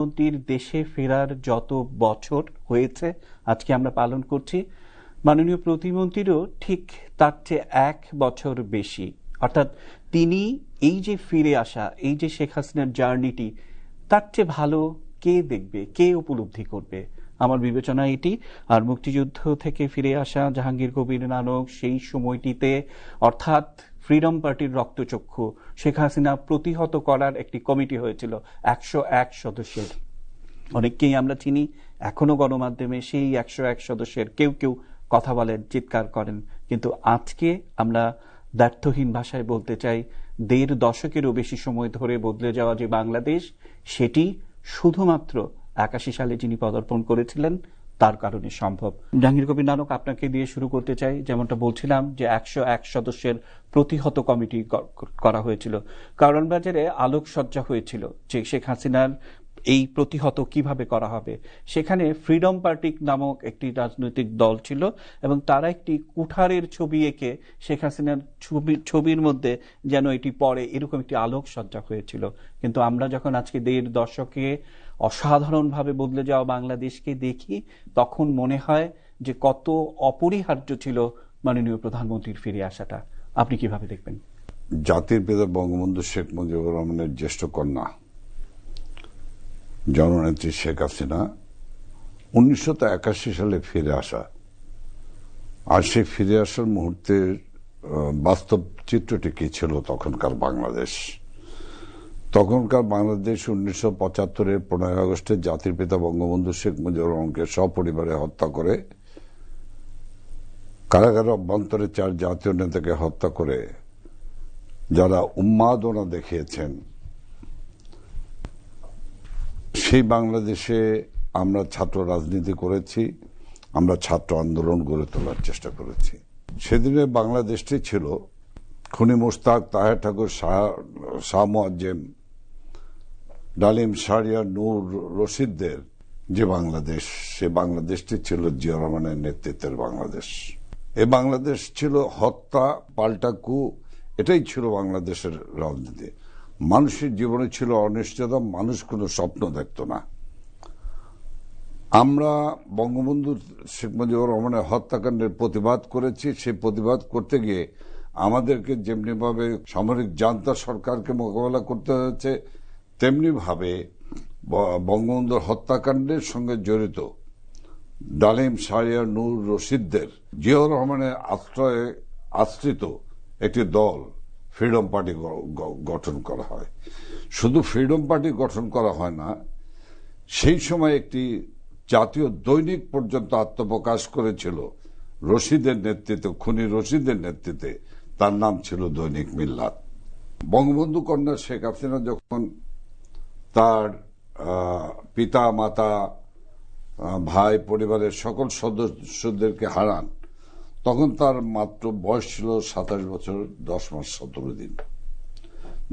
প্রধানমন্ত্রীর দেশে ফেরার যত বছর হয়েছে, আজকে আমরা পালন করছি। মাননীয় প্রতিমন্ত্রীরও ঠিক তার চেয়ে এক বছর বেশি। অর্থাৎ তিনি এই যে ফিরে আসা, এই যে শেখ হাসিনার জার্নিটি, তার চেয়ে ভালো কে দেখবে, কে উপলব্ধি করবে? আমার বিবেচনা এটি। আর মুক্তিযুদ্ধ থেকে ফিরে আসা জাহাঙ্গীর কবির নানক সেই সময়টিতে, অর্থাৎ ফ্রিডম পার্টির রক্তচক্ষু শেখ হাসিনা প্রতিহত করার একটি কমিটি হয়েছিল, একশো এক সদস্যের। অনেককেই আমরা চিনি, এখনও গণমাধ্যমে সেই একশো এক সদস্যের কেউ কেউ কথা বলেন চিৎকার করেন। কিন্তু আজকে আমরা ব্যর্থহীন ভাষায় বলতে চাই, দেড় দশকেরও বেশি সময় ধরে বদলে যাওয়া যে বাংলাদেশ, সেটি শুধুমাত্র একাশি সালে যিনি পদার্পণ করেছিলেন তার কারণে সম্ভব। জাহাঙ্গীর কবির নানক আপনাকে দিয়ে শুরু করতে চাই। যেমনটা বলছিলাম যে একশো এক সদস্যের প্রতিহত কমিটি করা হয়েছিল। কারণ বাজারে আলোকসজ্জা হয়েছিল যে শেখ হাসিনার এই প্রতিহত কীভাবে করা হবে। সেখানে ফ্রিডম পার্টি নামক একটি রাজনৈতিক দল ছিল এবং তারা একটি কুঠারের ছবি এঁকে শেখ হাসিনার ছবি, ছবির মধ্যে যেন এটি পড়ে, এরকম একটি আলোকসজ্জা হয়েছিল। কিন্তু আমরা যখন আজকে দেড় দশকে অসাধারণভাবে বদলে যাওয়া বাংলাদেশকে দেখি তখন মনে হয় যে কত অপরিহার্য ছিল মাননীয় প্রধানমন্ত্রীর ফিরে আসাটা। আপনি কীভাবে দেখবেন? জাতির পিতা বঙ্গবন্ধু শেখ মুজিবুর রহমানের জ্যেষ্ঠ কন্যা, জননেত্রী শেখ হাসিনা, উনিশশো সালে ফিরে আসা। আর সেই ফিরে আসার মুহূর্তের বাস্তব চিত্রটি কি ছিল তখনকার বাংলাদেশ? তখনকার বাংলাদেশ উনিশশো পঁচাত্তরের পনেরোই আগস্টে জাতির পিতা বঙ্গবন্ধু শেখ মুজিবুর রহমানকে সপরিবারে হত্যা করে, কারাগার অভ্যন্তরে চার জাতীয় নেতাকে হত্যা করে, যারা উন্মাদনা দেখিয়েছেন। সেই বাংলাদেশে আমরা ছাত্র রাজনীতি করেছি, আমরা ছাত্র আন্দোলন গড়ে তোলার চেষ্টা করেছি। সেদিনে বাংলাদেশটি ছিল খুনি মুস্তাক তাহের ঠাকুর শাহ মোয়াজ্জেম ডালিম সারিয়া নূর রশিদদের যে বাংলাদেশ, সে বাংলাদেশটি ছিল জিয়া রহমানের নেতৃত্বের বাংলাদেশ। এ বাংলাদেশ ছিল হত্যা পাল্টা কু এটাই ছিল বাংলাদেশের রাজনীতি। মানুষের জীবনে ছিল অনিশ্চয়তা, মানুষ কোনো স্বপ্ন দেখত না। আমরা বঙ্গবন্ধু শেখ মুজিবুর রহমানের হত্যাকাণ্ডের প্রতিবাদ করেছি। সেই প্রতিবাদ করতে গিয়ে আমাদেরকে যেমনিভাবে সামরিক জান্তা সরকারকে মোকাবেলা করতে হয়েছে তেমনিভাবে বঙ্গবন্ধুর হত্যাকাণ্ডের সঙ্গে জড়িত ডালিম সারিয়া নূর রশিদদের জিয়াউর রহমানের আশ্রয়ে আশ্রিত একটি দল ফ্রিডম পার্টি গঠন করা হয়। শুধু ফ্রিডম পার্টি গঠন করা হয় না, সেই সময় একটি জাতীয় দৈনিক পর্যন্ত আত্মপ্রকাশ করেছিল রশিদের নেতৃত্বে, খুনি রশিদের নেতৃত্বে। তার নাম ছিল দৈনিক মিল্লাত। বঙ্গবন্ধু কন্যা শেখ হাসিনা যখন তার পিতা, মাতা ভাই, পরিবারের সকল সদস্যদেরকে হারান। তখন তার মাত্র বয়স ছিল সাতাশ বছর, দশ মাস সতেরো দিন।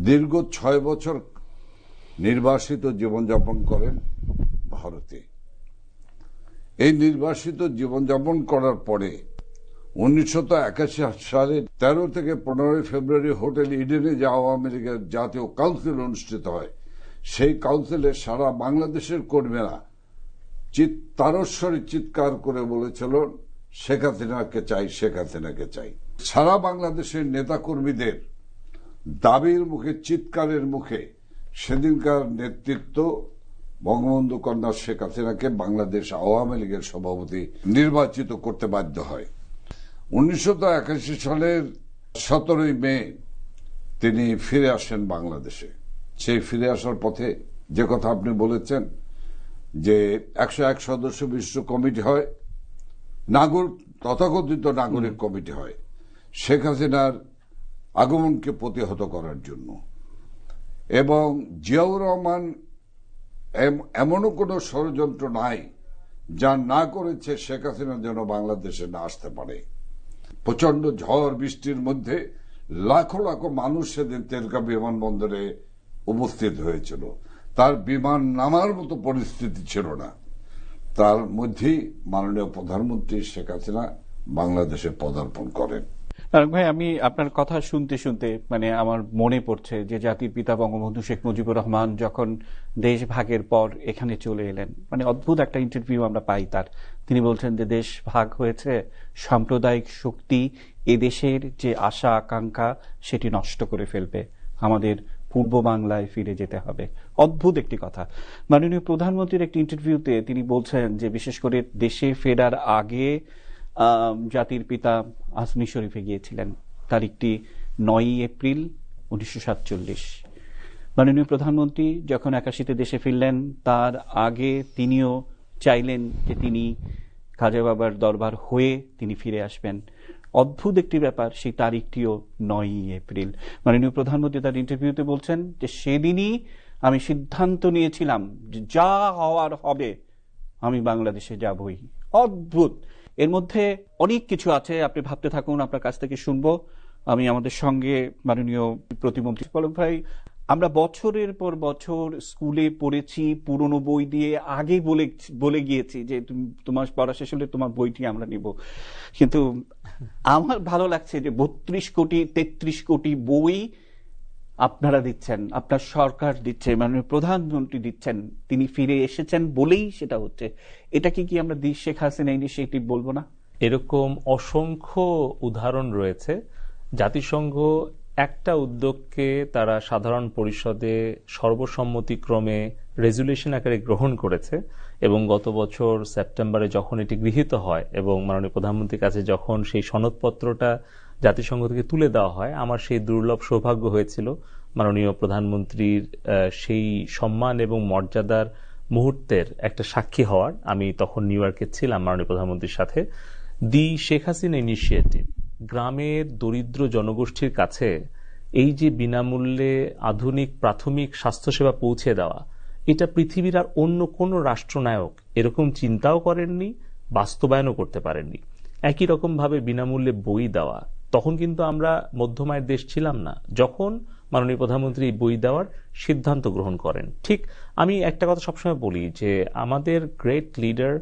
দীর্ঘ ছয় বছর নির্বাসিত জীবনযাপন করেন ভারতে। এই নির্বাসিত জীবনযাপন করার পরে উনিশশো একাশি সালে তেরো থেকে পনেরোই ফেব্রুয়ারি হোটেল ইডেনে যে আওয়ামী লীগের জাতীয় কাউন্সিল অনুষ্ঠিত হয়। সেই কাউন্সিলে সারা বাংলাদেশের কর্মীরা তারস্বরে চিৎকার করে বলেছিল, শেখ হাসিনাকে চাই, শেখ হাসিনাকে চাই। সারা বাংলাদেশের নেতাকর্মীদের দাবির মুখে, চিৎকারের মুখে সেদিনকার নেতৃত্ব বঙ্গবন্ধু কন্যা শেখ হাসিনাকে বাংলাদেশ আওয়ামী লীগের সভাপতি নির্বাচিত করতে বাধ্য হয়। উনিশশো একাশি সালের সতেরোই মে তিনি ফিরে আসেন বাংলাদেশে। সেই ফিরে আসার পথে যে কথা আপনি বলেছেন যে একশো এক সদস্য বিশিষ্ট কমিটি হয় নাগরিক তথাকথিত নাগরিক কমিটি হয় শেখ হাসিনার আগমনকে প্রতিহত করার জন্য। এবং জিয়াউর রহমান এমনও কোনো ষড়যন্ত্র নাই যা না করেছে শেখ হাসিনা যেন বাংলাদেশে না আসতে পারে। প্রচণ্ড ঝড় বৃষ্টির মধ্যে লাখো লাখো মানুষ সেদিন তেলকা বিমানবন্দরে উপস্থিত হয়েছিল। তার বিমান নামার মতো পরিস্থিতি ছিল না। তার মধ্যেই মাননীয় প্রধানমন্ত্রী শেখ হাসিনা বাংলাদেশে পদার্পণ করেন। তারক ভাই, আমি আপনার কথা শুনতে শুনতে মানে আমার মনে পড়ছে যে জাতির পিতা বঙ্গবন্ধু শেখ মুজিবুর রহমান যখন দেশ ভাগের পর এখানে চলে এলেন মানে অদ্ভুত একটা ইন্টারভিউ আমরা পাই তার। তিনি বলছেন যে দেশ ভাগ হয়েছে, সাম্প্রদায়িক শক্তি এদেশের যে আশা, আকাঙ্ক্ষা, সেটি নষ্ট করে ফেলবে। আমাদের পূর্ব বাংলায় ফিরে যেতে হবে। অদ্ভুত একটি কথা। মাননীয় প্রধানমন্ত্রীর একটি ইন্টারভিউতে তিনি বলছেন যে, বিশেষ করে দেশে ফেরার আগে জাতির পিতা আজমি শরীফে গিয়েছিলেন। তারিখটি নয়ই এপ্রিল উনিশশো সাতচল্লিশ। মাননীয় প্রধানমন্ত্রী যখন একাশিতে দেশে ফিরলেন, তার আগে তিনিও চাইলেন যে তিনি খাজা বাবার দরবার হয়ে তিনি ফিরে আসবেন। অদ্ভুত একটি ব্যাপার, সেই তারিখটিও নয়ই এপ্রিল। মাননীয় প্রধানমন্ত্রী তার ইন্টারভিউতে বলছেন যে সেদিনই আমি সিদ্ধান্ত নিয়েছিলাম যে যা হওয়ার হবে, আমি বাংলাদেশে যাবই। অদ্ভুত! এর মধ্যে অনেক কিছু আছে, আপনি ভাবতে থাকুন, আপনার কাছ থেকে শুনব। আমি আমাদের সঙ্গে মাননীয় প্রতিমন্ত্রী পলক ভাই আমরা বছরের পর বছর স্কুলে পড়েছি, পুরনো বই দিয়ে আগে বলে বলে গিয়েছি যে তুমি- তোমার পড়া শেষ হলে তোমার বইটি আমরা নিব। কিন্তু আমার ভালো লাগছে যে বত্রিশ কোটি, তেত্রিশ কোটি বই আপনারা দিচ্ছেন, আপনার সরকার দিচ্ছে, মাননীয় প্রধানমন্ত্রী দিচ্ছেন, তিনি ফিরে এসেছেন বলেই সেটা হচ্ছে। এটা কি কি আমরা দি শেখ হাসিনা ইনিশিয়েটিভ বলব না? এরকম অসংখ্য উদাহরণ রয়েছে। জাতিসংঘ একটা উদ্যোগকে তারা সাধারণ পরিষদে সর্বসম্মতিক্রমে রেজুলেশন আকারে গ্রহণ করেছে এবং গত বছর সেপ্টেম্বরে যখন এটি গৃহীত হয় এবং মাননীয় প্রধানমন্ত্রীর কাছে যখন সেই সনদপত্রটা জাতিসংঘ থেকে তুলে দেওয়া হয়, আমার সেই দুর্লভ সৌভাগ্য হয়েছিল মাননীয় প্রধানমন্ত্রীর সেই সম্মান এবং মর্যাদার মুহূর্তের একটা সাক্ষী হওয়ার। আমি তখন নিউ ইয়র্কে ছিলাম মাননীয় প্রধানমন্ত্রীর সাথে। দি শেখ হাসিনা ইনিশিয়েটিভ গ্রামের দরিদ্র জনগোষ্ঠীর কাছে এই যে বিনামূল্যে আধুনিক প্রাথমিক স্বাস্থ্যসেবা পৌঁছে দেওয়া, এটা পৃথিবীর আর অন্য কোনো রাষ্ট্রনায়ক এরকম চিন্তাও করেননি, বাস্তবায়নও করতে পারেননি। একই রকমভাবে বিনামূল্যে বই দেওয়া, তখন কিন্তু আমরা মধ্যমায়ের দেশ ছিলাম না, যখন মাননীয় প্রধানমন্ত্রী বই দেওয়ার সিদ্ধান্ত গ্রহণ করেন। ঠিক আমি একটা কথা সবসময় বলি যে, আমাদের গ্রেট লিডার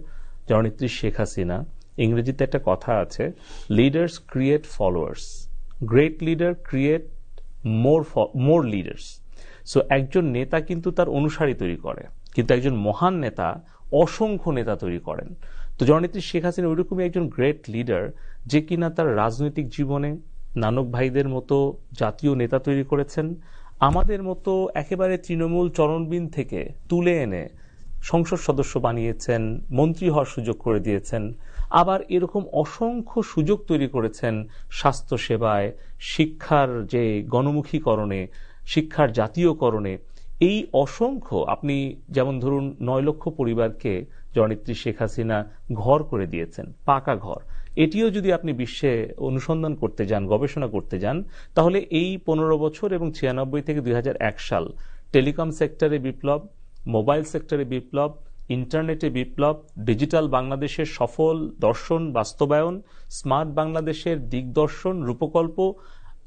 জননেত্রী শেখ হাসিনা ইংরেজিতে একটা কথা আছে leaders create followers great leader create more more leaders so একজন নেতা কিন্তু তার অনুসারী তৈরি করে, কিন্তু একজন মহান নেতা অসংখ্য নেতা তৈরি করেন। তো জননেত্রী শেখ হাসিনা ওইরকমই একজন গ্রেট লিডার যে কিনা তার রাজনৈতিক জীবনে নানক ভাইদের মতো জাতীয় নেতা তৈরি করেছেন। আমাদের মতো একেবারে তৃণমূল চরণবিন থেকে তুলে এনে সংসদ সদস্য বানিয়েছেন, মন্ত্রী হওয়ার সুযোগ করে দিয়েছেন, আবার এরকম অসংখ্য সুযোগ তৈরি করেছেন স্বাস্থ্য সেবায়, শিক্ষার যে গণমুখীকরণে, শিক্ষার জাতীয়করণে। এই অসংখ্য, আপনি যেমন ধরুন নয় লক্ষ পরিবারকে জননেত্রী শেখ হাসিনা ঘর করে দিয়েছেন, পাকা ঘর। এটিও যদি আপনি বিশ্বে অনুসন্ধান করতে যান, গবেষণা করতে যান, তাহলে এই পনেরো বছর এবং ছিয়ানব্বই থেকে দুই হাজার এক সাল টেলিকম সেক্টরে বিপ্লব মোবাইল সেক্টরে বিপ্লব, ইন্টারনেটে বিপ্লব, ডিজিটাল বাংলাদেশের সফল দর্শন, বাস্তবায়ন, স্মার্ট বাংলাদেশের দিগদর্শন, রূপকল্প,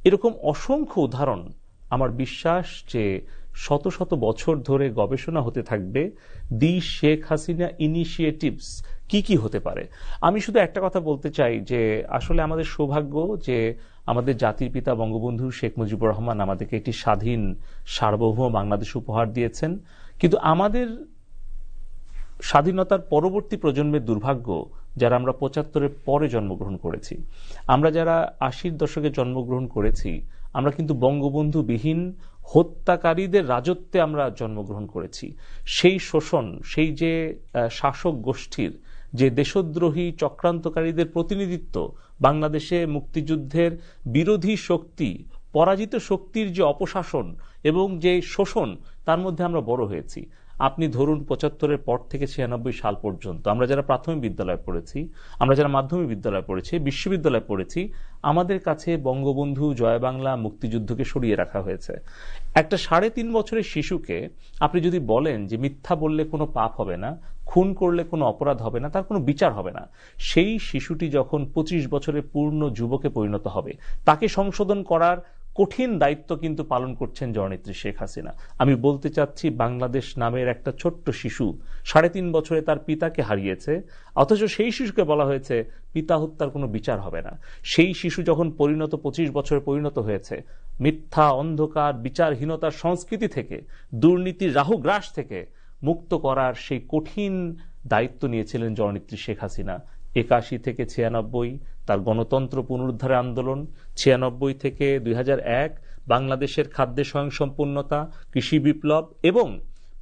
এরকম অসংখ্য উদাহরণ আমার বিশ্বাস যে শত শত বছর ধরে গবেষণা হতে থাকবে। দি শেখ হাসিনা ইনিশিয়েটিভস কি কি হতে পারে? আমি শুধু একটা কথা বলতে চাই যে আসলে আমাদের সৌভাগ্য যে আমাদের জাতির পিতা বঙ্গবন্ধু শেখ মুজিবুর রহমান আমাদেরকে একটি স্বাধীন, সার্বভৌম বাংলাদেশ উপহার দিয়েছেন। কিন্তু আমাদের স্বাধীনতার পরবর্তী প্রজন্মের দুর্ভাগ্য, যারা আমরা পঁচাত্তরের পরে জন্মগ্রহণ করেছি। আমরা যারা আশির দশকে জন্মগ্রহণ করেছি, আমরা কিন্তু বঙ্গবন্ধুবিহীন হত্যাকারীদের রাজত্বে আমরা জন্মগ্রহণ করেছি। সেই শোষণ, সেই যে শাসক গোষ্ঠীর, যে দেশদ্রোহী চক্রান্তকারীদের প্রতিনিধিত্ব, বাংলাদেশে মুক্তিযুদ্ধের বিরোধী শক্তি, পরাজিত শক্তির যে অপশাসন এবং যে শোষণ, তার মধ্যে আমরা বড় হয়েছি। আপনি ধরুন পঁচাত্তরের পর থেকে ছিয়ানব্বই সাল পর্যন্ত আমরা যারা প্রাথমিক বিদ্যালয়ে পড়েছি, আমরা যারা মাধ্যমিক বিদ্যালয়ে পড়েছি, বিশ্ববিদ্যালয়ে পড়েছি, আমাদের কাছে বঙ্গবন্ধু, জয় বাংলা, মুক্তিযুদ্ধকে সরিয়ে রাখা হয়েছে। একটা সাড়ে তিন বছরের শিশুকে আপনি যদি বলেন যে মিথ্যা বললে কোনো পাপ হবে না, খুন করলে কোনো অপরাধ হবে না, তার কোনো বিচার হবে না, সেই শিশুটি যখন পঁচিশ বছরের পূর্ণ যুবকে পরিণত হবে, তাকে সংশোধন করার কঠিন দায়িত্ব কিন্তু পালন করছেন জননেত্রী শেখ হাসিনা। আমি বলতে চাচ্ছি, বাংলাদেশ নামের একটা ছোট্ট শিশু সাড়ে তিন বছরে তার পিতাকে হারিয়েছে, অথচ সেই শিশুকে বলা হয়েছে, পিতা হত্যার কোনো বিচার হবে না। সেই শিশু যখন পরিণত পঁচিশ বছরে পরিণত হয়েছে, মিথ্যা, অন্ধকার, বিচারহীনতার সংস্কৃতি থেকে, দুর্নীতির রাহুগ্রাস থেকে মুক্ত করার সেই কঠিন দায়িত্ব নিয়েছিলেন জননেত্রী শেখ হাসিনা। একাশি থেকে ছিয়ানব্বই তার গণতন্ত্র পুনরুদ্ধারের আন্দোলন ছিয়ানব্বই থেকে দুই এক বাংলাদেশের খাদ্যে স্বয়ংসম্পূর্ণতা কৃষি বিপ্লব এবং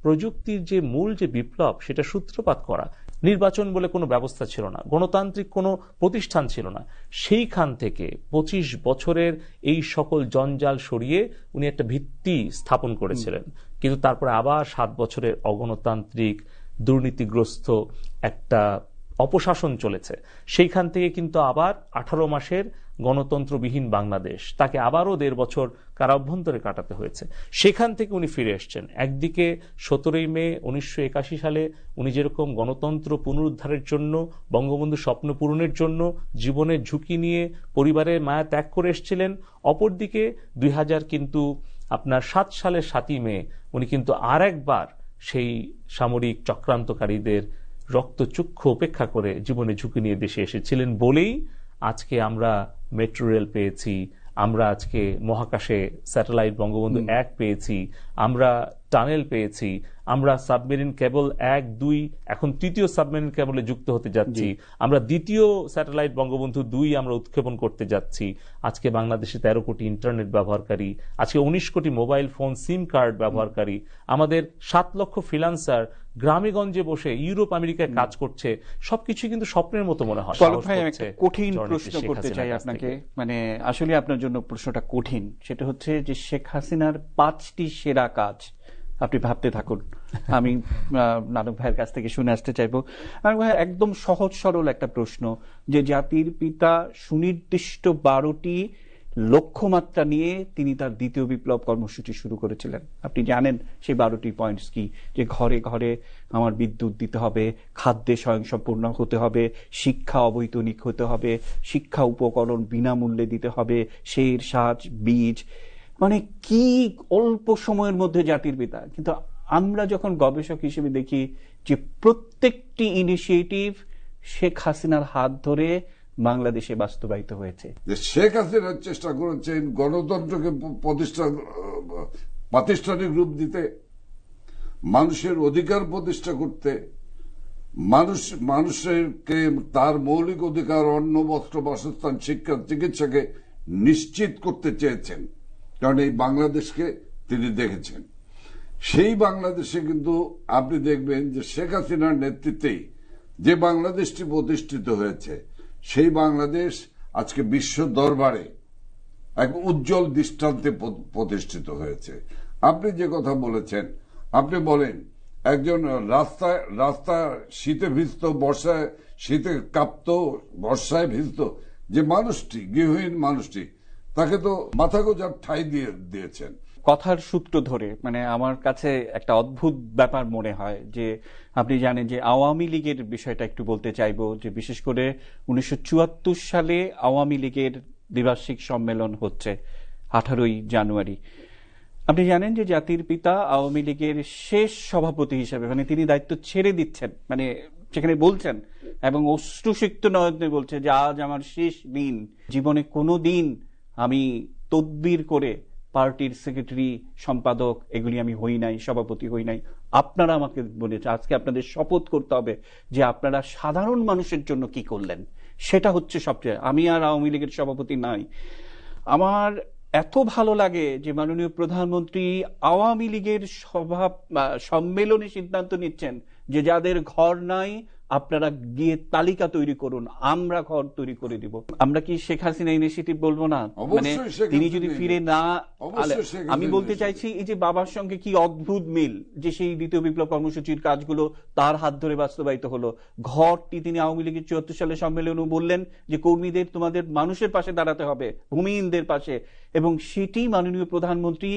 প্রযুক্তির যে মূল যে বিপ্লব সেটা সূত্রপাত করা। নির্বাচন বলে কোনো ব্যবস্থা ছিল না গণতান্ত্রিক কোনো প্রতিষ্ঠান ছিল না। সেইখান থেকে পঁচিশ বছরের এই সকল জঞ্জাল সরিয়ে উনি একটা ভিত্তি স্থাপন করেছিলেন। কিন্তু তারপরে আবার সাত বছরের অগণতান্ত্রিক দুর্নীতিগ্রস্ত একটা অপশাসন চলেছে। সেইখান থেকে কিন্তু আবার আঠারো মাসের গণতন্ত্রবিহীন বাংলাদেশ, তাকে আবারও দেড় বছর কারাভ্যন্তরে কাটাতে হয়েছে। সেখান থেকে উনি ফিরে এসছেন। একদিকে সতেরোই মে উনিশশো একাশি সালে উনি যেরকম গণতন্ত্র পুনরুদ্ধারের জন্য, বঙ্গবন্ধু স্বপ্ন পূরণের জন্য জীবনের ঝুঁকি নিয়ে পরিবারের মায়া ত্যাগ করে এসেছিলেন, অপরদিকে দুই হাজার কিন্তু আপনার সাত সালের সাতই মে উনি কিন্তু আর একবার সেই সামরিক চক্রান্তকারীদের রক্তচক্ষু উপেক্ষা করে জীবনে ঝুঁকি নিয়ে দেশে এসেছিলেন বলেই আজকে আমরা মেট্রো রেল পেয়েছি আমরা আজকে মহাকাশে স্যাটেলাইট বঙ্গবন্ধু এক পেয়েছি আমরা টানেল পেয়েছি আমরা সাবমেরিন কেবল এক দুই এখন তৃতীয় সাবমেরিন কেবলে যুক্ত হতে যাচ্ছি আমরা দ্বিতীয় স্যাটেলাইট বঙ্গবন্ধু দুই আমরা উৎক্ষেপণ করতে যাচ্ছি আজকে বাংলাদেশে তেরো কোটি ইন্টারনেট ব্যবহারকারী আজকে উনিশ কোটি মোবাইল ফোন সিম কার্ড ব্যবহারকারী আমাদের সাত লক্ষ ফ্রিলান্সার গ্রামেগঞ্জে বসে ইউরোপ আমেরিকায় কাজ করছে সবকিছু কিন্তু স্বপ্নের মতো মনে হয়। ভাই একটা কঠিন প্রশ্ন করতে চাই আপনাকে। মানে আসলে আপনার জন্য প্রশ্নটা কঠিন। সেটা হচ্ছে যে শেখ হাসিনার পাঁচটি সেরা কাজ আপনি ভাবতে থাকুন। আমি নানক ভাইয়ের কাছ থেকে শুনে আসতে চাইব। নানক ভাই একদম সহজ সরল একটা প্রশ্ন। যে জাতির পিতা সুনির্দিষ্ট বারোটি লক্ষ্যমাত্রা নিয়ে তিনি তার দ্বিতীয় বিপ্লব কর্মসূচি শুরু করেছিলেন। আপনি জানেন সেই বারোটি পয়েন্টস কি? যে ঘরে ঘরে আমার বিদ্যুৎ দিতে হবে, খাদ্যে স্বয়ংসম্পূর্ণ হতে হবে, শিক্ষা অবৈতনিক হতে হবে, শিক্ষা উপকরণ বিনামূল্যে দিতে হবে শের সাজ বীজ। মানে কি অল্প সময়ের মধ্যে জাতির পিতা। কিন্তু আমরা যখন গবেষক হিসেবে দেখি যে প্রত্যেকটি ইনিশিয়েটিভ শেখ হাসিনার হাত ধরে বাংলাদেশে বাস্তবায়িত হয়েছে। শেখ হাসিনা চেষ্টা করেছেন গণতন্ত্রকে প্রতিষ্ঠা প্রাতিষ্ঠানিক রূপ দিতে, মানুষের অধিকার প্রতিষ্ঠা করতে, মানুষ মানুষেরকে তার মৌলিক অধিকার, অন্ন, বস্ত্র, বাসস্থান, শিক্ষা, চিকিৎসাকে নিশ্চিত করতে চেয়েছেন। কারণ এই বাংলাদেশকে তিনি দেখেছেন। সেই বাংলাদেশে কিন্তু আপনি দেখবেন যে শেখ হাসিনার নেতৃত্বেই যে বাংলাদেশটি প্রতিষ্ঠিত হয়েছে সেই বাংলাদেশ আজকে বিশ্ব দরবারে এক উজ্জ্বল দৃষ্টান্তে প্রতিষ্ঠিত হয়েছে। আপনি যে কথা বলেছেন, আপনি বলেন, একজন রাস্তায় রাস্তা শীতে ভিজত, বর্ষায় শীতে কাঁপত, বর্ষায় ভিজত, যে মানুষটি, গৃহহীন মানুষটি, তাকে তো মাথা গোজার ঠাই দিয়ে দিয়েছেন। কথার সূত্র ধরে মানে আমার কাছে একটা অদ্ভুত ব্যাপার মনে হয় যে, আপনি জানেন যে আওয়ামী লীগের বিষয়টা একটু বলতে চাইব, যে বিশেষ করে উনিশশো চুয়াত্তর সালে আওয়ামী লীগের দ্বিবার্ষিক সম্মেলন হচ্ছে, আঠারোই জানুয়ারি। আপনি জানেন যে জাতির পিতা আওয়ামী লীগের শেষ সভাপতি হিসেবে মানে তিনি দায়িত্ব ছেড়ে দিচ্ছেন মানে সেখানে বলছেন এবং অশ্রুসিক্ত নয়নে বলছে যে, আজ আমার শেষ দিন। জীবনে কোনো দিন আমি তদবির করে পার্টির সেক্রেটারি, সম্পাদক, এগুলি আমি হই নাই, সভাপতি হই নাই। আপনারা আমাকে বলেছে আজকে আপনাদের শপথ করতে হবে যে আপনারা সাধারণ মানুষের জন্য কি করলেন। সেটা হচ্ছে সবচেয়ে, আমি আর আওয়ামী লীগের সভাপতি নাই। আমার এত ভালো লাগে যে মাননীয় প্রধানমন্ত্রী আওয়ামী লীগের সভা সম্মেলনে সিদ্ধান্ত নিচ্ছেন যে যাদের ঘর নাই আপনারা গিয়ে তালিকা তৈরি করুন আমরা ঘর তৈরি করে দিব। আমরা কি শেখ হাসিনা ইনিশিয়েটিভ বলব না? মানে তিনি যদি ফিরে না আমি বলতে চাইছি এই যে বাবার সঙ্গে কি অদ্ভুত মিল যে সেই দ্বিতীয় বিপ্লব কর্মসূচির কাজগুলো তার হাত ধরে বাস্তবায়িত হলো। ঘরটি তিনি আওয়ামী লীগের চুয়াত্তর সালে সম্মেলনে বললেন যে কর্মীদের তোমাদের মানুষের পাশে দাঁড়াতে হবে ভূমিহীনদের পাশে। এবং সেটি মাননীয় প্রধানমন্ত্রী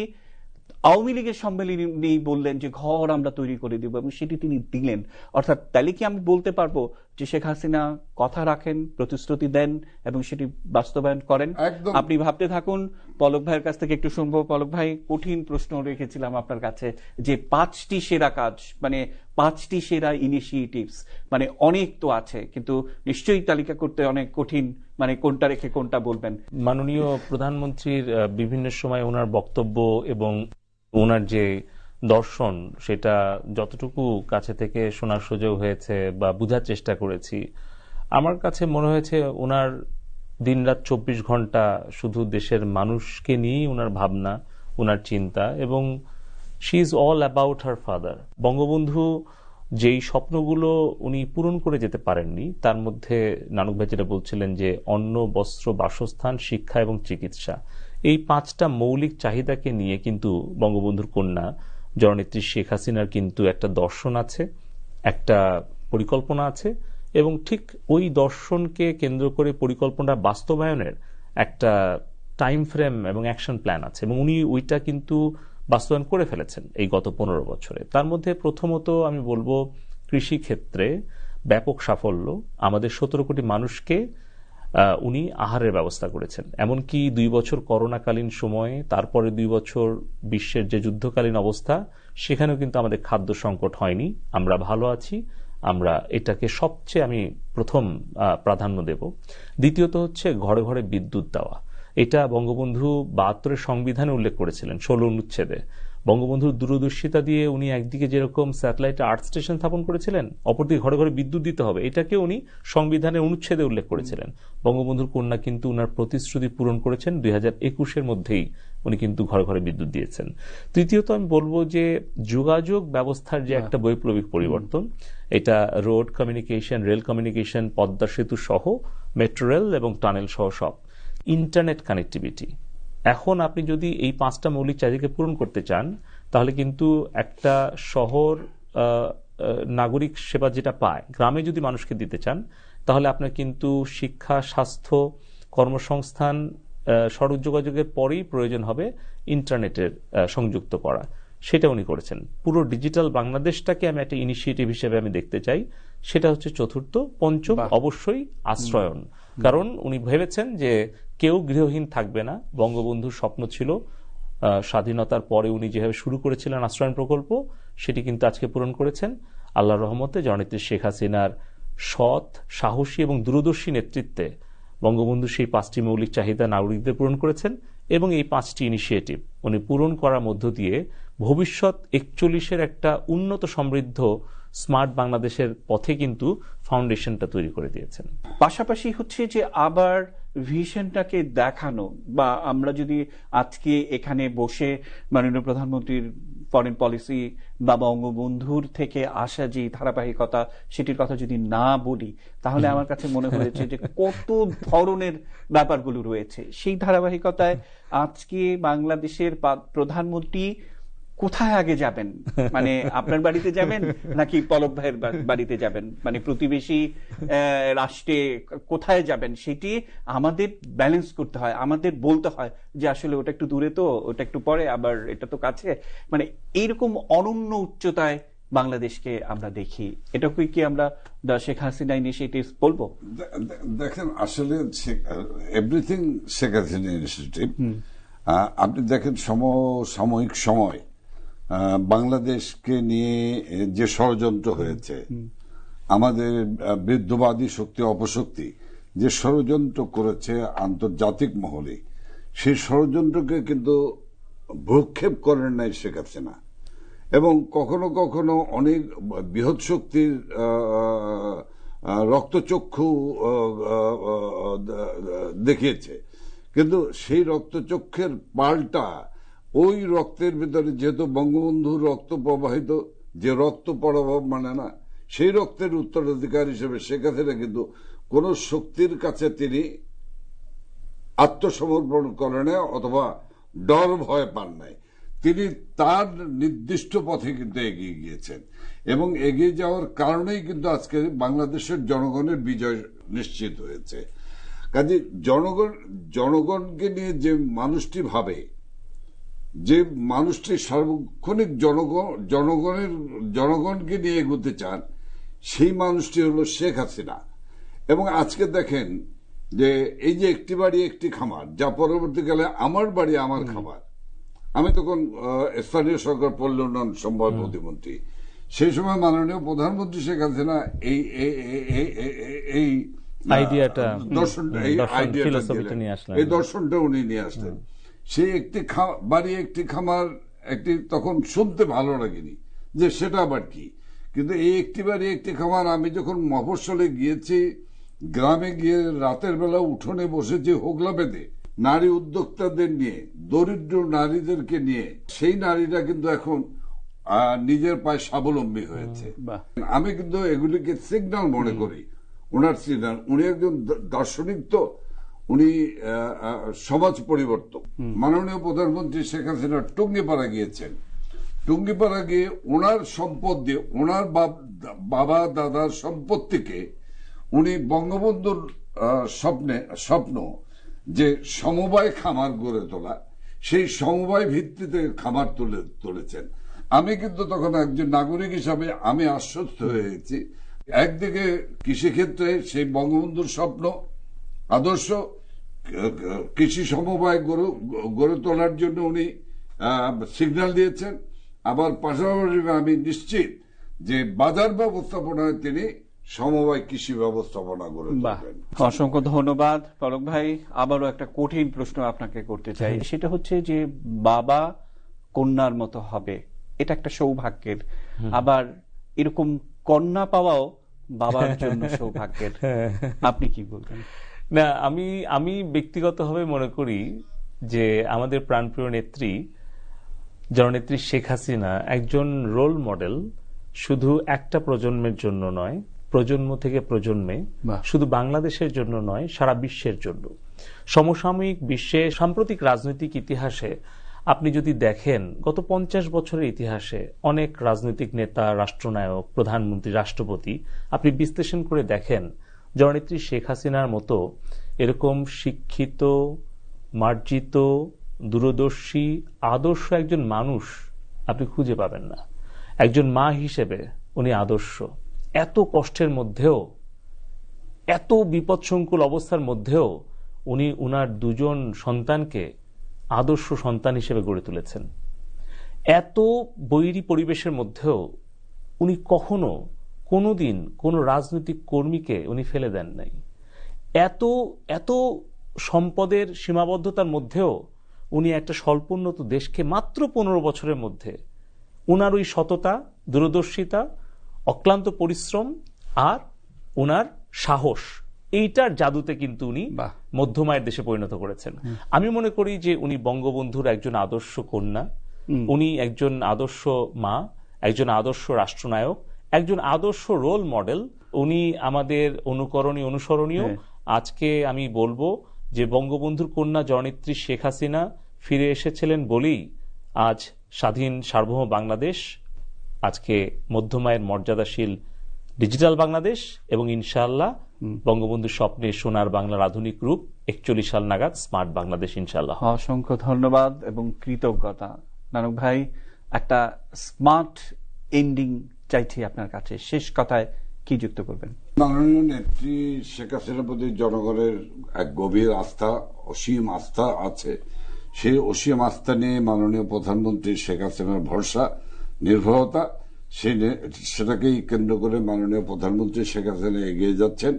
আওয়ামী লীগের সম্মেলনেই বললেন যে ঘর আমরা তৈরি করে দেব এবং সেটি তিনি দিলেন। অর্থাৎ তাহলে কি আমি বলতে পারব যে শেখ হাসিনা কথা রাখেন প্রতিশ্রুতি দেন এবং সেটি বাস্তবায়ন করেন? আপনি ভাবতে থাকুন পলক ভাইয়ের কাছ থেকে একটু শুনব। পলক ভাই কঠিন প্রশ্ন রেখেছিলাম আপনার কাছে যে পাঁচটি সেরা কাজ মানে পাঁচটি সেরা ইনিশিয়েটিভস মানে অনেক তো আছে কিন্তু নিশ্চয়ই তালিকা করতে অনেক কঠিন মানে কোনটা রেখে কোনটা বলবেন? মাননীয় প্রধানমন্ত্রীর আহ, বিভিন্ন সময় ওনার বক্তব্য এবং ওনার যে দর্শন, সেটা যতটুকু কাছে থেকে শোনার সুযোগ হয়েছে বা বোঝার চেষ্টা করেছি, আমার কাছে মনে হয়েছে ওনার দিনরাত চব্বিশ ঘণ্টা শুধু দেশের মানুষকে নিয়েই ওনার ভাবনা, ওনার চিন্তা এবং she is all about her father Bangabandhu যেই স্বপ্নগুলো উনি পূরণ করে যেতে পারেননি, তার মধ্যে নানক ভাই যেটা বলছিলেন যে অন্ন, বস্ত্র, বাসস্থান, শিক্ষা এবং চিকিৎসা। এই পাঁচটা মৌলিক চাহিদাকে নিয়ে কিন্তু বঙ্গবন্ধুর কন্যা জননেত্রী শেখ হাসিনার কিন্তু একটা দর্শন আছে, একটা পরিকল্পনা আছে এবং ঠিক ওই দর্শনকে কেন্দ্র করে পরিকল্পনা বাস্তবায়নের একটা টাইম ফ্রেম এবং অ্যাকশন প্ল্যান আছে এবং উনি ওইটা কিন্তু বাস্তবায়ন করে ফেলেছেন এই গত পনেরো বছরে। তার মধ্যে প্রথমত আমি বলব কৃষি ক্ষেত্রে ব্যাপক সাফল্য। আমাদের সতেরো কোটি মানুষকে উনি আহারের ব্যবস্থা করেছেন। এমনকি দুই বছর করোনাকালীন সময়ে, তারপরে দুই বছর বিশ্বের যে যুদ্ধকালীন অবস্থা, সেখানেও কিন্তু আমাদের খাদ্য সংকট হয়নি। আমরা ভালো আছি, আমরা এটাকে সবচেয়ে আমি প্রথম প্রাধান্য দেব। দ্বিতীয়ত হচ্ছে ঘরে ঘরে বিদ্যুৎ দেওয়া। এটা বঙ্গবন্ধু বাহাত্তরের সংবিধানে উল্লেখ করেছিলেন, ষোলো অনুচ্ছেদে। বঙ্গবন্ধুর দূরদর্শিতা দিয়ে উনি একদিকে যেরকম স্যাটেলাইট আর্ট স্টেশন স্থাপন করেছিলেন, অপরদিকে ঘরে ঘরে বিদ্যুৎ দিতে হবে। এটাকে উনি সংবিধানের অনুচ্ছেদে উল্লেখ করেছিলেন। বঙ্গবন্ধুর কন্যা কিন্তু উনার প্রতিশ্রুতি পূরণ করেছেন দুই হাজার একুশের মধ্যেই। উনি কিন্তু ঘরে ঘরে বিদ্যুৎ দিয়েছেন। তৃতীয়ত আমি বলব যে যোগাযোগ ব্যবস্থার যে একটা বৈপ্লবিক পরিবর্তন, এটা road communication, rail communication, Padma Setu সহ, মেট্রো রেল এবং টানেল সহ সব। Internet connectivity. এখন আপনি যদি এই পাঁচটা মৌলিক চাহিদাকে পূরণ করতে চান তাহলে কিন্তু একটা শহর নাগরিক সেবা যেটা পায় গ্রামে যদি মানুষকে দিতে চান তাহলে আপনার কিন্তু শিক্ষা স্বাস্থ্য কর্মসংস্থান সড়ক যোগাযোগের পরেই প্রয়োজন হবে ইন্টারনেটের সংযুক্ত করা। সেটা উনি করেছেন। পুরো ডিজিটাল বাংলাদেশটাকে আমি একটা ইনিশিয়েটিভ হিসেবে আমি দেখতে চাই। সেটা হচ্ছে চতুর্থ পঞ্চম অবশ্যই আশ্রয়ন কারণ উনি ভেবেছেন যে কেউ গৃহহীন থাকবে না। বঙ্গবন্ধুর স্বপ্ন ছিল স্বাধীনতার পরে উনি যেভাবে শুরু করেছিলেন আশ্রয়ন প্রকল্প, সেটি কিন্তু আজকে পূরণ করেছেন। আল্লাহর রহমতে জননেত্রী শেখ হাসিনার সৎ, সাহসী এবং দূরদর্শী নেতৃত্বে বঙ্গবন্ধু সেই পাঁচটি মৌলিক চাহিদা নাগরিকদের পূরণ করেছেন এবং এই পাঁচটি ইনিশিয়েটিভ উনি পূরণ করার মধ্য দিয়ে ভবিষ্যৎ একচল্লিশের একটা উন্নত সমৃদ্ধ স্মার্ট বাংলাদেশের পথে কিন্তু ফাউন্ডেশনটা তৈরি করে দিয়েছেন। পাশাপাশি হচ্ছে যে আবার ভিশনটাকে দেখানো বা আমরা যদি আজকে এখানে বসে মাননীয় প্রধানমন্ত্রীর ফরেন পলিসি বা বঙ্গবন্ধুর থেকে আসা যে ধারাবাহিকতা সেটির কথা যদি না বলি তাহলে আমার কাছে মনে হয়েছে যে কত ধরনের ব্যাপারগুলো রয়েছে। সেই ধারাবাহিকতায় আজকে বাংলাদেশের প্রধানমন্ত্রী কোথায় আগে যাবেন? মানে আপনার বাড়িতে যাবেন নাকি পলক ভাইয়ের বাড়িতে যাবেন? মানে প্রতিবেশী আহ, রাষ্ট্রে কোথায় যাবেন? সেটি আমাদের ব্যালেন্স করতে হয় আমাদের বলতে হয় যে আসলে ওটা একটু দূরে তো ওটা একটু পরে আবার এটা তো কাছে। মানে এইরকম অনন্য উচ্চতায় বাংলাদেশকে আমরা দেখি। এটা কি কি আমরা দ্য শেখ হাসিনা ইনিশিয়েটিভ বলব? দেখেন আসলে এভরিথিং শেখ হাসিনা ইনিশিয়েটিভ আপনি দেখেন সম সাময়িক সময় বাংলাদেশকে নিয়ে যে ষড়যন্ত্র হয়েছে আমাদের বৃদ্ধবাদী শক্তি অপশক্তি যে ষড়যন্ত্র করেছে আন্তর্জাতিক মহলে সেই ষড়যন্ত্রকে কিন্তু ভ্রুক্ষেপ করেন নাই শেখ হাসিনা। এবং কখনো কখনো অনেক বৃহৎ শক্তির রক্তচক্ষু দেখিয়েছে। কিন্তু সেই রক্তচক্ষের পাল্টা ওই রক্তের ভিতরে যেহেতু বঙ্গবন্ধুর রক্ত প্রবাহিত, যে রক্ত প্রভাব মানে না, সেই রক্তের উত্তরাধিকার হিসেবে শেখ কিন্তু কোন শক্তির কাছে তিনি আত্মসমর্পণ করে নাই অথবা ডর ভয় পান নাই। তিনি তার নির্দিষ্ট পথে কিন্তু এগিয়ে গিয়েছেন এবং এগিয়ে যাওয়ার কারণেই কিন্তু আজকে বাংলাদেশের জনগণের বিজয় নিশ্চিত হয়েছে। কাজে জনগণ, জনগণকে নিয়ে যে মানুষটি ভাবে যে মানুষটি সার্বক্ষণিক জনগণ জনগণের জনগণকে নিয়ে এগোতে চান সেই মানুষটি হলো শেখ হাসিনা। এবং আজকে দেখেন যে এই যে একটি বাড়ি একটি খামার যা পরবর্তীকালে আমার বাড়ি আমার খামার। আমি তখন স্থানীয় সরকার পল্লী উন্নয়ন সম্ভাব্য প্রতিমন্ত্রী। সেই সময় মাননীয় প্রধানমন্ত্রী শেখ হাসিনা এই এই- এই- এই- এই- এই আইডিয়াটা, দর্শন এই আইডিয়াটা philosophy-টা দিলেন। নিয়ে আসলেন। এই দর্শনটা উনি নিয়ে আসলেন। সেই একটি বাড়ি একটি খামার একটি তখন শুনতে ভালো লাগেনি যে সেটা আবার কি। কিন্তু এই একটি বাড়ি একটি খামার আমি যখন মফস্বলে গিয়েছি গ্রামে গিয়ে রাতের বেলা উঠোনে বসেছি হোগলা বেঁধে নারী উদ্যোক্তাদের নিয়ে দরিদ্র নারীদেরকে নিয়ে সেই নারীরা কিন্তু এখন আহ, নিজের পায়ে স্বাবলম্বী হয়েছে। আমি কিন্তু এগুলিকে সিগন্যাল মনে করি। ওনার সিগন্যাল উনি একজন দার্শনিক তো উনি সমাজ পরিবর্তক। মাননীয় প্রধানমন্ত্রী শেখ হাসিনা টুঙ্গিপাড়া গিয়েছেন। টুঙ্গিপাড়া গিয়ে ওনার সম্পদ দিয়ে, ওনার বাব- দাদার সম্পত্তিকে উনি বঙ্গবন্ধুর স্বপ্নে, স্বপ্ন যে সমবায় খামার গড়ে তোলা, সেই সমবায় ভিত্তিতে খামার তুলে তুলেছেন। আমি কিন্তু তখন একজন নাগরিক হিসাবে আমি আশ্বস্ত হয়েছি। একদিকে কৃষিক্ষেত্রে সেই বঙ্গবন্ধুর স্বপ্ন, আদর্শ কৃষি সমবায় গড়ে গড়ে তোলার জন্য উনি সিগন্যাল দিয়েছেন। আবার পাশাপাশি আমি নিশ্চিত যে বাজার ব্যবস্থাপনায় তিনি সমবায় কৃষি ব্যবস্থাপনা গড়ে তুলবেন। অসংখ্য ধন্যবাদ। পলক ভাই আবারও একটা কঠিন প্রশ্ন আপনাকে করতে চাই। সেটা হচ্ছে যে বাবা কন্যার মতো হবে এটা একটা সৌভাগ্যের। আবার এরকম কন্যা পাওয়াও বাবার জন্য সৌভাগ্যের। আপনি কি বলবেন? না আমি আমি ব্যক্তিগতভাবে মনে করি যে আমাদের প্রাণপ্রিয় নেত্রী জননেত্রী শেখ হাসিনা একজন রোল মডেল শুধু একটা প্রজন্মের জন্য নয় প্রজন্ম থেকে প্রজন্মে। শুধু বাংলাদেশের জন্য নয় সারা বিশ্বের জন্য সমসাময়িক বিশ্বে সাম্প্রতিক রাজনৈতিক ইতিহাসে আপনি যদি দেখেন গত পঞ্চাশ বছরের ইতিহাসে অনেক রাজনৈতিক নেতা রাষ্ট্রনায়ক প্রধানমন্ত্রী রাষ্ট্রপতি আপনি বিশ্লেষণ করে দেখেন জননেত্রী শেখ হাসিনার মতো এরকম শিক্ষিত, মার্জিত, দূরদর্শী, আদর্শ একজন মানুষ আপনি খুঁজে পাবেন না। একজন মা হিসেবে উনি আদর্শ। এত কষ্টের মধ্যেও, এত বিপদসংকুল অবস্থার মধ্যেও উনি উনার দুজন সন্তানকে আদর্শ সন্তান হিসেবে গড়ে তুলেছেন। এত বৈরী পরিবেশের মধ্যেও উনি কখনো কোনোদিন কোনো রাজনৈতিক কর্মীকে উনি ফেলে দেন নাই। এত এত সম্পদের সীমাবদ্ধতার মধ্যেও উনি একটা স্বল্পোন্নত দেশকে মাত্র পনেরো বছরের মধ্যে উনার ওই সততা দূরদর্শিতা অক্লান্ত পরিশ্রম আর উনার সাহস এইটার জাদুতে কিন্তু উনি। মধ্যমায়ের দেশে পরিণত করেছেন। আমি মনে করি যে উনি বঙ্গবন্ধুর একজন আদর্শ কন্যা উনি একজন আদর্শ মা একজন আদর্শ রাষ্ট্রনায়ক একজন আদর্শ রোল মডেল উনি আমাদের অনুকরণীয় অনুসরণীয়। হ্যাঁ। আজকে আমি বলব যে বঙ্গবন্ধুর কন্যা জননেত্রী শেখ হাসিনা ফিরে এসেছিলেন বলেই আজ স্বাধীন সার্বভৌম বাংলাদেশ আজকে মধ্যমায়ের মর্যাদাশীল ডিজিটাল বাংলাদেশ এবং ইনশাআল্লাহ বঙ্গবন্ধুর স্বপ্নে সোনার বাংলার আধুনিক রূপ একচল্লিশ সাল নাগাদ স্মার্ট বাংলাদেশ ইনশাআল্লাহ। অসংখ্য ধন্যবাদ এবং কৃতজ্ঞতা। নানক ভাই একটা স্মার্ট এন্ডিং চাইছি আপনার কাছে। শেষ কথায় কি যুক্ত করবেন? মাননীয় নেত্রী, শেখ হাসিনার প্রতি জনগণের এক গভীর আস্থা, অসীম আস্থা আছে। সেই অসীম আস্থা নিয়ে মাননীয় প্রধানমন্ত্রী শেখ হাসিনার ভরসা, নির্ভরতা সেটাকেই কেন্দ্র করে মাননীয় প্রধানমন্ত্রী শেখ হাসিনা এগিয়ে যাচ্ছেন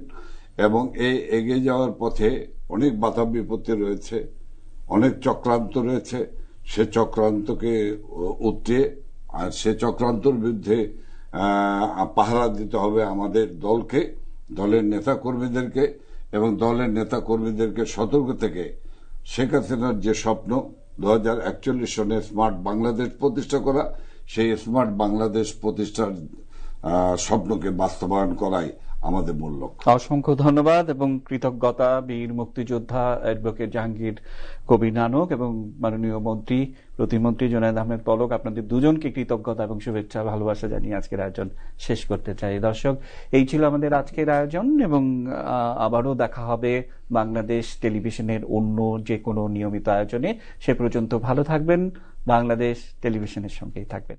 এবং এই এগিয়ে যাওয়ার পথে অনেক বাধা বিপত্তি রয়েছে, অনেক চক্রান্ত রয়েছে। সে চক্রান্তকে উ- আর সে চক্রান্তর বিরুদ্ধে পাহারা দিতে হবে আমাদের দলকে, দলের নেতা কর্মীদেরকে এবং দলের নেতা কর্মীদেরকে সতর্ক থেকে। শেখ হাসিনার যে স্বপ্ন, দু হাজার একচল্লিশ সনে স্মার্ট বাংলাদেশ প্রতিষ্ঠা করা, সেই স্মার্ট বাংলাদেশ প্রতিষ্ঠার স্বপ্নকে বাস্তবায়ন করাই আমাদের মূল লক্ষ্য। অসংখ্য ধন্যবাদ এবং কৃতজ্ঞতা বীর মুক্তিযোদ্ধা অ্যাডভোকেট জাহাঙ্গীর কবির নানক এবং মাননীয় মন্ত্রী, প্রতিমন্ত্রী জোনায়দ আহমেদ পলক, আপনাদের দুজনকে কৃতজ্ঞতা এবং শুভেচ্ছা, ভালোবাসা জানিয়ে আজকের আয়োজন শেষ করতে চাই। দর্শক, এই ছিল আমাদের আজকের আয়োজন এবং আবারও দেখা হবে বাংলাদেশ টেলিভিশনের অন্য যে কোনো নিয়মিত আয়োজনে। সে পর্যন্ত ভালো থাকবেন। বাংলাদেশ টেলিভিশনের সঙ্গেই থাকবেন।